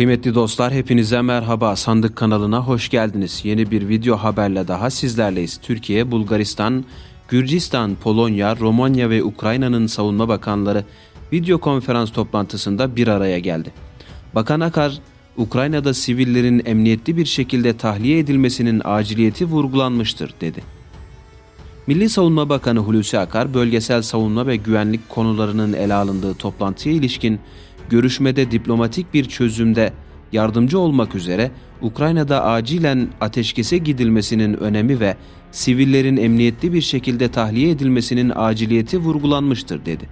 Kıymetli dostlar hepinize merhaba. Sandık kanalına hoş geldiniz. Yeni bir video haberle daha sizlerleyiz. Türkiye, Bulgaristan, Gürcistan, Polonya, Romanya ve Ukrayna'nın savunma bakanları video konferans toplantısında bir araya geldi. Bakan Akar, Ukrayna'da sivillerin emniyetli bir şekilde tahliye edilmesinin aciliyeti vurgulanmıştır dedi. Milli Savunma Bakanı Hulusi Akar, bölgesel savunma ve güvenlik konularının ele alındığı toplantıya ilişkin görüşmede diplomatik bir çözümde yardımcı olmak üzere Ukrayna'da acilen ateşkese gidilmesinin önemi ve sivillerin emniyetli bir şekilde tahliye edilmesinin aciliyeti vurgulanmıştır dedi.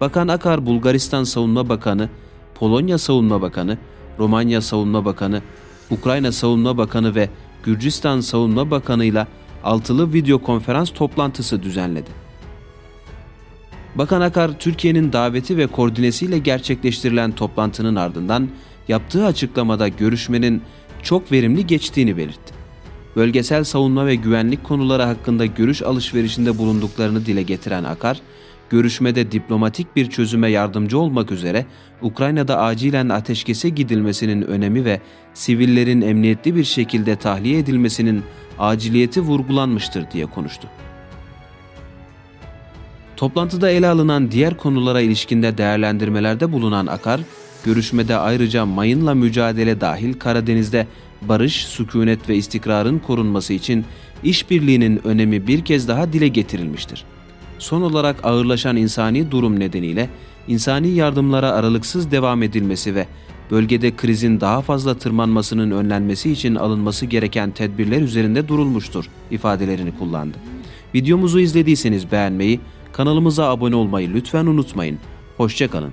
Bakan Akar, Bulgaristan Savunma Bakanı, Polonya Savunma Bakanı, Romanya Savunma Bakanı, Ukrayna Savunma Bakanı ve Gürcistan Savunma Bakanı ile altılı video konferans toplantısı düzenledi. Bakan Akar, Türkiye'nin daveti ve koordinesiyle gerçekleştirilen toplantının ardından yaptığı açıklamada görüşmenin çok verimli geçtiğini belirtti. Bölgesel savunma ve güvenlik konuları hakkında görüş alışverişinde bulunduklarını dile getiren Akar, görüşmede diplomatik bir çözüme yardımcı olmak üzere Ukrayna'da acilen ateşkese gidilmesinin önemi ve sivillerin emniyetli bir şekilde tahliye edilmesinin aciliyeti vurgulanmıştır diye konuştu. Toplantıda ele alınan diğer konulara ilişkinde değerlendirmelerde bulunan Akar, görüşmede ayrıca mayınla mücadele dahil Karadeniz'de barış, sükunet ve istikrarın korunması için işbirliğinin önemi bir kez daha dile getirilmiştir. Son olarak ağırlaşan insani durum nedeniyle insani yardımlara aralıksız devam edilmesi ve bölgede krizin daha fazla tırmanmasının önlenmesi için alınması gereken tedbirler üzerinde durulmuştur ifadelerini kullandı. Videomuzu izlediyseniz beğenmeyi, kanalımıza abone olmayı lütfen unutmayın. Hoşçakalın.